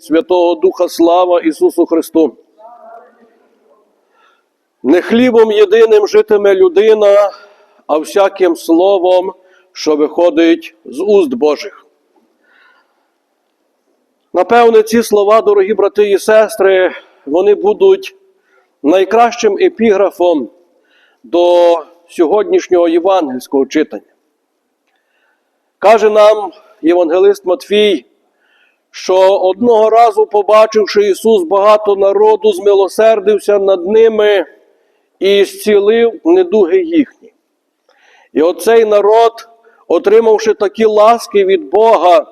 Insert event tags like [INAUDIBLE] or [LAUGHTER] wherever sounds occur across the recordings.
Святого Духа слава Ісусу Христу. Не хлібом єдиним житиме людина, а всяким словом, що виходить з уст Божих. Напевне, ці слова, дорогі брати і сестри, вони будуть найкращим епіграфом до сьогоднішнього євангельського читання. Каже нам євангелист Матфій, що одного разу, побачивши Ісус багато народу, змилосердився над ними і зцілив недуги їхні. І оцей народ, отримавши такі ласки від Бога,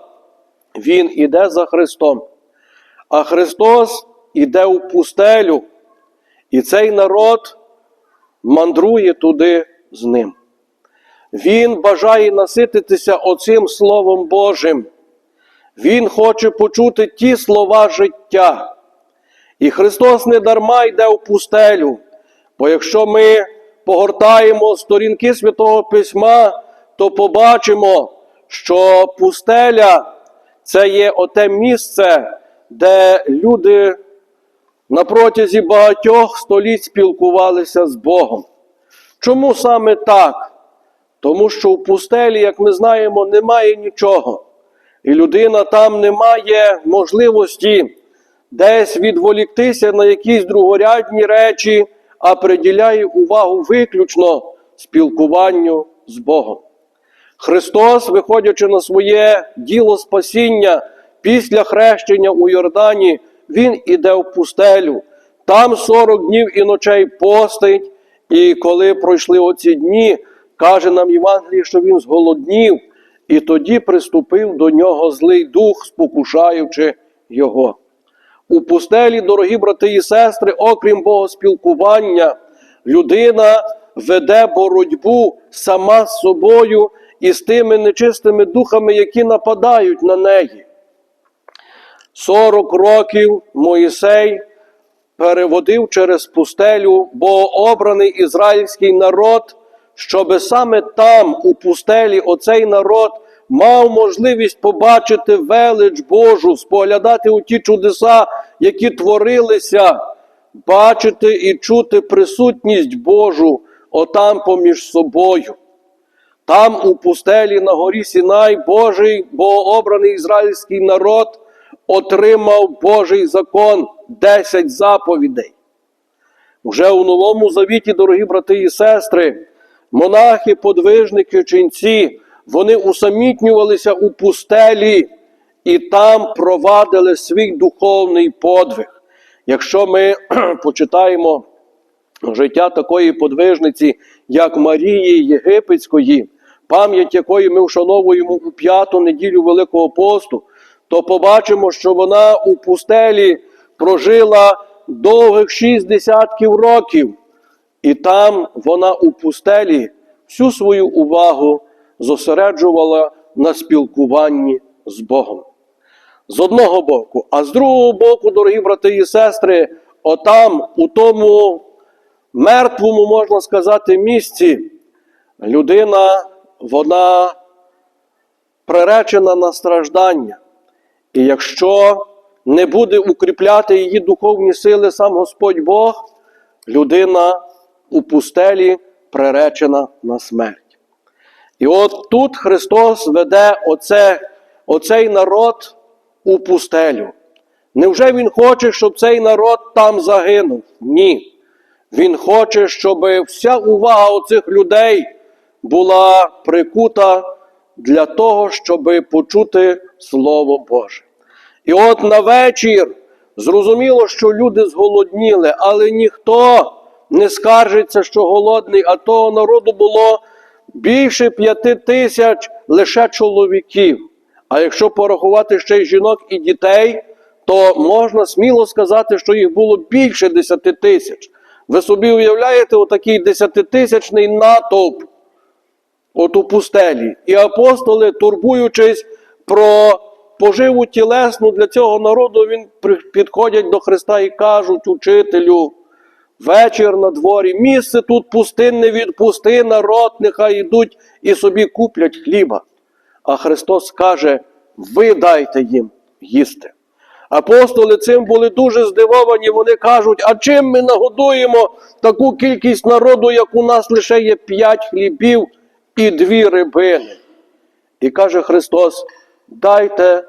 він іде за Христом. А Христос іде у пустелю, і цей народ мандрує туди з ним. Він бажає насититися оцим Словом Божим. Він хоче почути ті слова життя. І Христос не дарма йде в пустелю. Бо якщо ми погортаємо сторінки Святого Письма, то побачимо, що пустеля це є оте місце, де люди на протязі багатьох століть спілкувалися з Богом. Чому саме так? Тому що в пустелі, як ми знаємо, немає нічого. І людина там не має можливості десь відволіктися на якісь другорядні речі, а приділяє увагу виключно спілкуванню з Богом. Христос, виходячи на своє діло спасіння після хрещення у Йордані, Він іде в пустелю. Там 40 днів і ночей постить, і коли пройшли оці дні, каже нам Євангеліє, що він зголоднів, і тоді приступив до нього злий дух, спокушаючи його. У пустелі, дорогі брати і сестри, окрім богоспілкування, людина веде боротьбу сама з собою і з тими нечистими духами, які нападають на неї. 40 років Моїсей переводив через пустелю богообраний ізраїльський народ, щоби саме там, у пустелі, оцей народ мав можливість побачити велич Божу, споглядати у ті чудеса, які творилися, бачити і чути присутність Божу отам поміж собою. Там, у пустелі на горі Сінай, Божий богообраний ізраїльський народ отримав Божий закон, 10 заповідей. Уже у Новому Завіті, дорогі брати і сестри, монахи, подвижники, ченці, вони усамітнювалися у пустелі і там провадили свій духовний подвиг. Якщо ми [CLEARS THROAT] почитаємо життя такої подвижниці, як Марії Єгипетської, пам'ять якої ми вшановуємо у п'яту неділю Великого посту, то побачимо, що вона у пустелі прожила довгих шість десятків років, і там вона у пустелі всю свою увагу зосереджувала на спілкуванні з Богом. З одного боку, а з другого боку, дорогі брати і сестри, отам, у тому мертвому, можна сказати, місці, людина, вона приречена на страждання. І якщо не буде укріпляти її духовні сили сам Господь Бог, людина у пустелі приречена на смерть. І от тут Христос веде оце, оцей народ у пустелю. Невже Він хоче, щоб цей народ там загинув? Ні. Він хоче, щоб вся увага оцих людей була прикута для того, щоб почути Слово Боже. І от на вечір зрозуміло, що люди зголодніли, але ніхто не скаржиться, що голодний, а того народу було більше п'яти тисяч лише чоловіків. А якщо порахувати ще й жінок і дітей, то можна сміло сказати, що їх було більше десяти тисяч. Ви собі уявляєте отакий десятитисячний натовп от у пустелі. І апостоли, турбуючись про поживу тілесну для цього народу, він підходять до Христа і кажуть, учителю, вечір на дворі, місце тут пустинне відпусти, народ, нехай йдуть і собі куплять хліба. А Христос каже, ви дайте їм їсти. Апостоли цим були дуже здивовані. Вони кажуть, а чим ми нагодуємо таку кількість народу, як у нас лише є п'ять хлібів і дві рибини. І каже Христос: дайте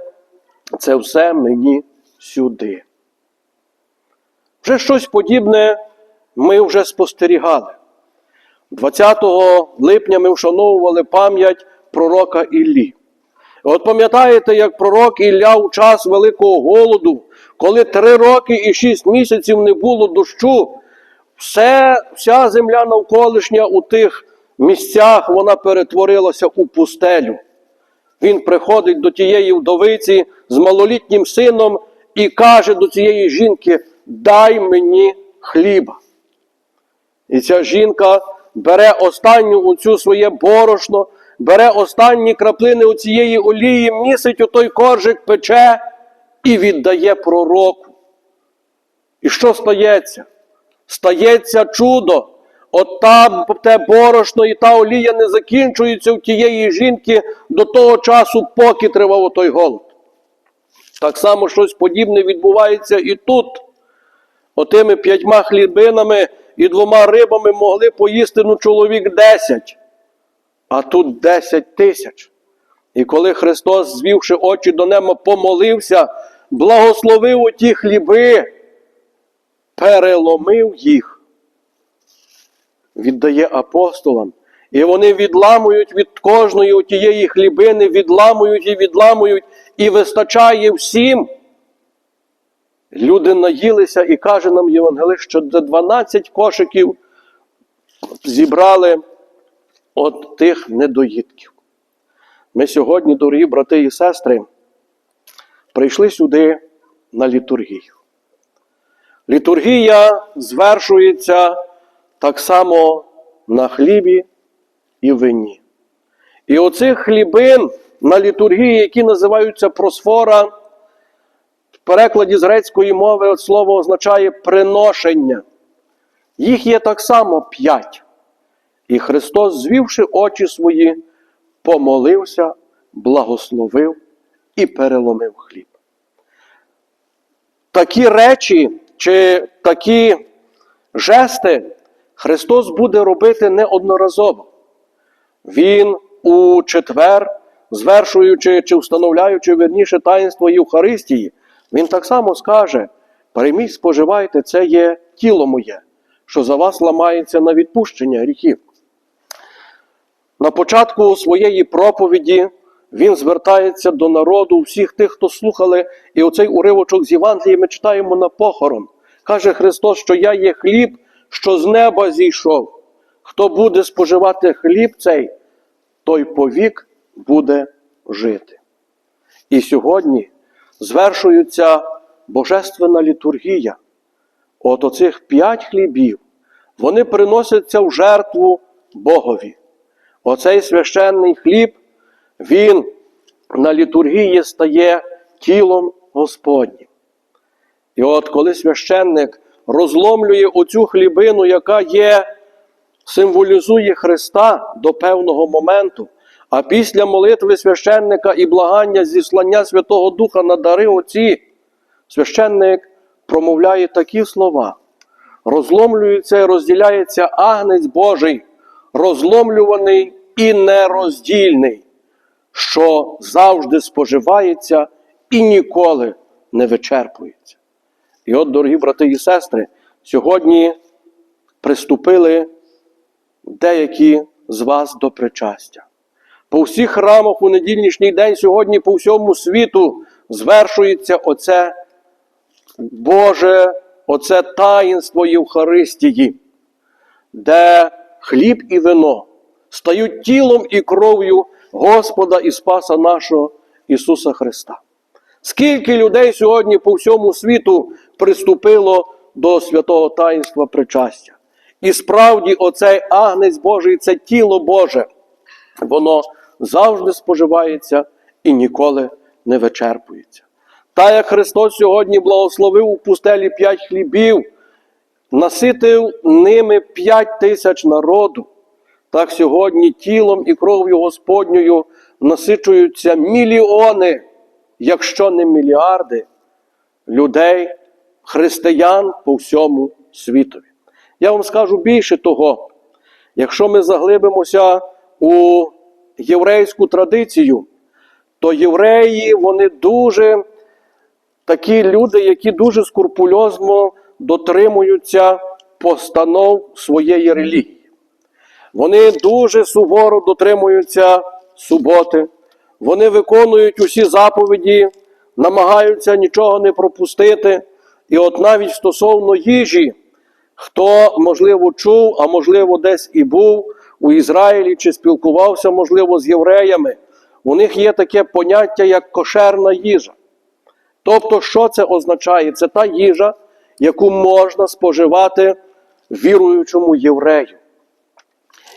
це все мені сюди. Вже щось подібне ми вже спостерігали. 20 липня ми вшановували пам'ять пророка Іллі. От пам'ятаєте, як пророк Ілля у час великого голоду, коли три роки і шість місяців не було дощу, все, вся земля навколишня у тих місцях вона перетворилася у пустелю. Він приходить до тієї вдовиці з малолітнім сином і каже до цієї жінки: Дай мені хліба. І ця жінка бере останню оцю своє борошно, бере останні краплини оцієї олії, місить у той коржик, пече і віддає пророку. І що стається? Стається чудо. От там те борошно і та олія не закінчується у тієї жінки до того часу, поки тривав той голод. Так само щось подібне відбувається і тут. Отими п'ятьма хлібинами і двома рибами могли поїсти ну, чоловік десять, а тут десять тисяч. І коли Христос, звівши очі до неба, помолився, благословив оті хліби, переломив їх, віддає апостолам. І вони відламують від кожної тієї хлібини, відламують і відламують, і вистачає всім. Люди наїлися і каже нам Євангелист, що за 12 кошиків зібрали от тих недоїдків. Ми сьогодні, дорогі брати і сестри, прийшли сюди на літургію. Літургія звершується так само на хлібі і вині. І оцих хлібин на літургії, які називаються просфора, перекладі з грецької мови слово означає приношення. Їх є так само п'ять. І Христос, звівши очі свої, помолився, благословив і переломив хліб. Такі речі чи такі жести Христос буде робити неодноразово. Він у четвер, звершуючи чи встановляючи верніше таїнство Євхаристії, він так само скаже: прийміть, споживайте, це є тіло моє, що за вас ламається на відпущення гріхів. На початку своєї проповіді він звертається до народу, всіх тих, хто слухали, і оцей уривочок з Євангелії ми читаємо на похорон. Каже Христос, що я є хліб, що з неба зійшов. Хто буде споживати хліб цей, той повік буде жити. І сьогодні звершується божественна літургія. От оцих п'ять хлібів, вони приносяться в жертву Богові. Оцей священний хліб, він на літургії стає тілом Господнім. І от коли священник розломлює оцю хлібину, яка є, символізує Христа до певного моменту, а після молитви священника і благання зіслання Святого Духа на дари оці, священник промовляє такі слова. Розломлюється і розділяється агнець Божий, розломлюваний і нероздільний, що завжди споживається і ніколи не вичерпується. І от, дорогі брати і сестри, сьогодні приступили деякі з вас до причастя. По всіх храмах у недільнішній день сьогодні по всьому світу звершується оце Боже, оце таїнство Євхаристії, де хліб і вино стають тілом і кров'ю Господа і Спаса нашого Ісуса Христа. Скільки людей сьогодні по всьому світу приступило до святого таїнства причастя? І справді, оцей агнець Божий, це тіло Боже, воно завжди споживається і ніколи не вичерпується. Та як Христос сьогодні благословив у пустелі п'ять хлібів, наситив ними п'ять тисяч народу, так сьогодні тілом і кров'ю Господньою насичуються мільйони, якщо не мільярди людей, християн по всьому світові. Я вам скажу більше того, якщо ми заглибимося у єврейську традицію, то євреї вони дуже такі люди, які дуже скрупульозно дотримуються постанов своєї релігії. Вони дуже суворо дотримуються суботи, вони виконують усі заповіді, намагаються нічого не пропустити. І от навіть стосовно їжі, хто, можливо, чув, а можливо, десь і був у Ізраїлі чи спілкувався, можливо, з євреями, у них є таке поняття, як кошерна їжа. Тобто, що це означає? Це та їжа, яку можна споживати віруючому єврею.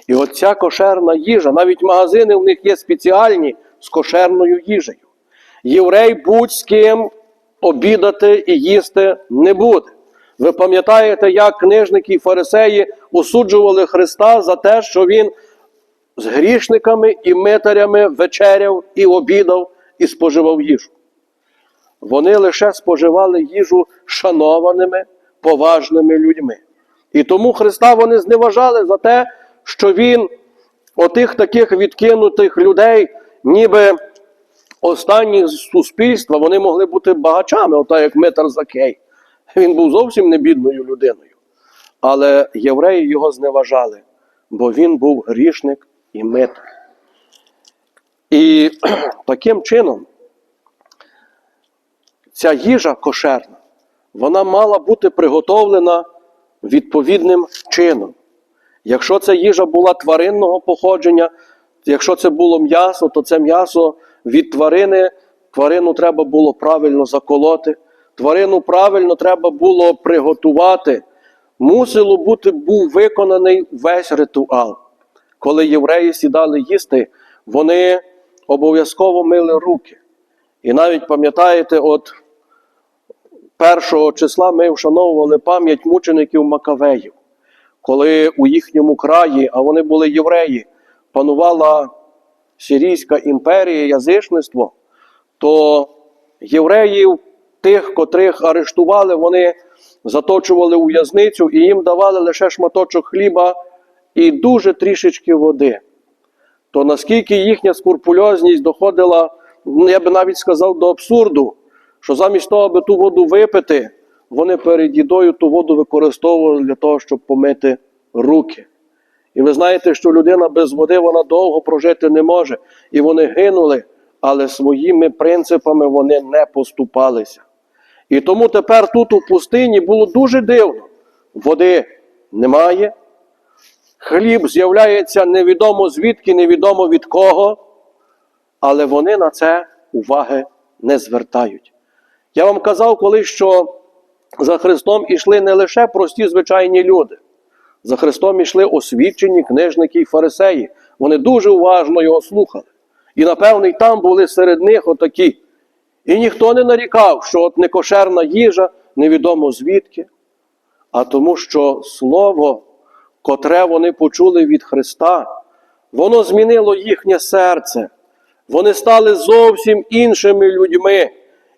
І от ця кошерна їжа, навіть магазини в них є спеціальні з кошерною їжею. Єврей будь з ким обідати і їсти не буде. Ви пам'ятаєте, як книжники і фарисеї осуджували Христа за те, що Він з грішниками і митарями вечеряв і обідав і споживав їжу. Вони лише споживали їжу шанованими, поважними людьми. І тому Христа вони зневажали за те, що Він отих таких відкинутих людей, ніби останні з суспільства, вони могли бути багачами, отак як Митар Закей. Він був зовсім не бідною людиною. Але євреї його зневажали, бо він був грішник і митар. І [CLEARS THROAT] таким чином ця їжа кошерна, вона мала бути приготовлена відповідним чином. Якщо ця їжа була тваринного походження, якщо це було м'ясо, то це м'ясо від тварини, тварину треба було правильно заколоти, тварину правильно треба було приготувати. Мусило бути був виконаний весь ритуал. Коли євреї сідали їсти, вони обов'язково мили руки. І навіть пам'ятаєте, от першого числа ми вшановували пам'ять мучеників Макавеїв, коли у їхньому краї, а вони були євреї, панувала Сирійська імперія, язичництво, то євреїв, тих, котрих арештували, вони заточували у в'язницю і їм давали лише шматочок хліба і дуже трішечки води. То наскільки їхня скурпульозність доходила, ну, я би навіть сказав, до абсурду, що замість того, аби ту воду випити, вони перед їдою ту воду використовували для того, щоб помити руки. І ви знаєте, що людина без води вона довго прожити не може. І вони гинули, але своїми принципами вони не поступалися. І тому тепер тут у пустині було дуже дивно. Води немає, хліб з'являється невідомо звідки, невідомо від кого, але вони на це уваги не звертають. Я вам казав колись, що за Христом ішли не лише прості звичайні люди. За Христом ішли освічені книжники і фарисеї. Вони дуже уважно його слухали. І, напевно, і там були серед них отакі. І ніхто не нарікав, що от некошерна їжа, невідомо звідки, а тому, що Слово, котре вони почули від Христа, воно змінило їхнє серце. Вони стали зовсім іншими людьми,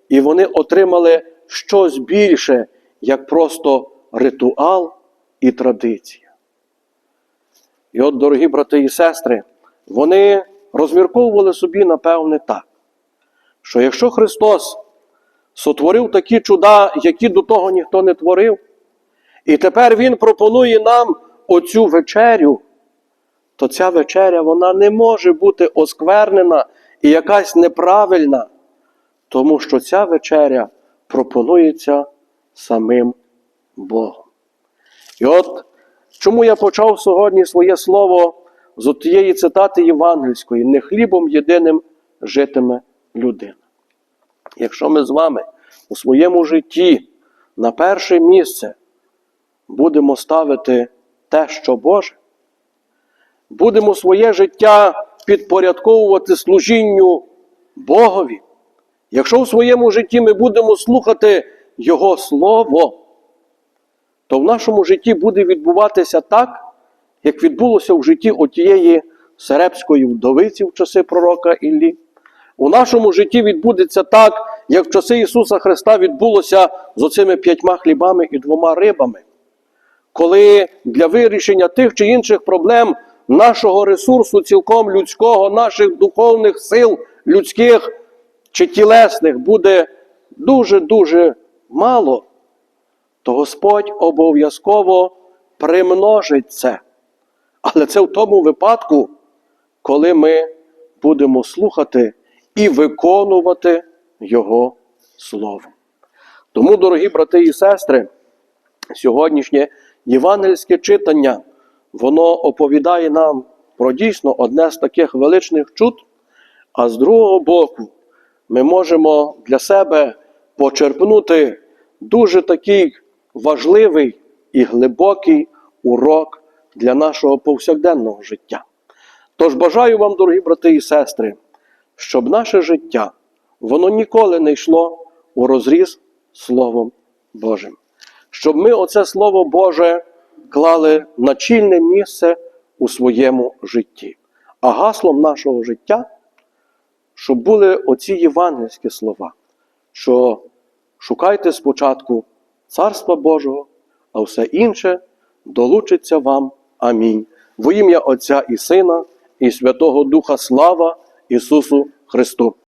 і вони отримали щось більше, як просто ритуал і традиція. І от, дорогі брати і сестри, вони розмірковували собі, напевне, так, що якщо Христос сотворив такі чуда, які до того ніхто не творив, і тепер Він пропонує нам оцю вечерю, то ця вечеря вона не може бути осквернена і якась неправильна, тому що ця вечеря пропонується самим Богом. І от чому я почав сьогодні своє слово з тієї цитати євангельської: не хлібом єдиним житиме людина. Якщо ми з вами у своєму житті на перше місце будемо ставити те, що Боже, будемо своє життя підпорядковувати служінню Богові, якщо в своєму житті ми будемо слухати Його Слово, то в нашому житті буде відбуватися так, як відбулося в житті отієї серебської вдовиці в часи пророка Іллі. У нашому житті відбудеться так, як в часи Ісуса Христа відбулося з оцими п'ятьма хлібами і двома рибами, коли для вирішення тих чи інших проблем нашого ресурсу, цілком людського, наших духовних сил людських чи тілесних буде дуже-дуже мало, то Господь обов'язково примножить це. Але це в тому випадку, коли ми будемо слухати і виконувати Його Слово. Тому, дорогі брати і сестри, сьогоднішнє євангельське читання, воно оповідає нам про дійсно одне з таких величних чуд, а з другого боку, ми можемо для себе почерпнути дуже такий важливий і глибокий урок для нашого повсякденного життя. Тож бажаю вам, дорогі брати і сестри, щоб наше життя воно ніколи не йшло у розріз Словом Божим. Щоб ми оце Слово Боже клали на чільне місце у своєму житті. А гаслом нашого життя, щоб були оці євангельські слова, що шукайте спочатку Царства Божого, а все інше долучиться вам. Амінь. Во ім'я Отця і Сина, і Святого Духа слава Ісусу Христу!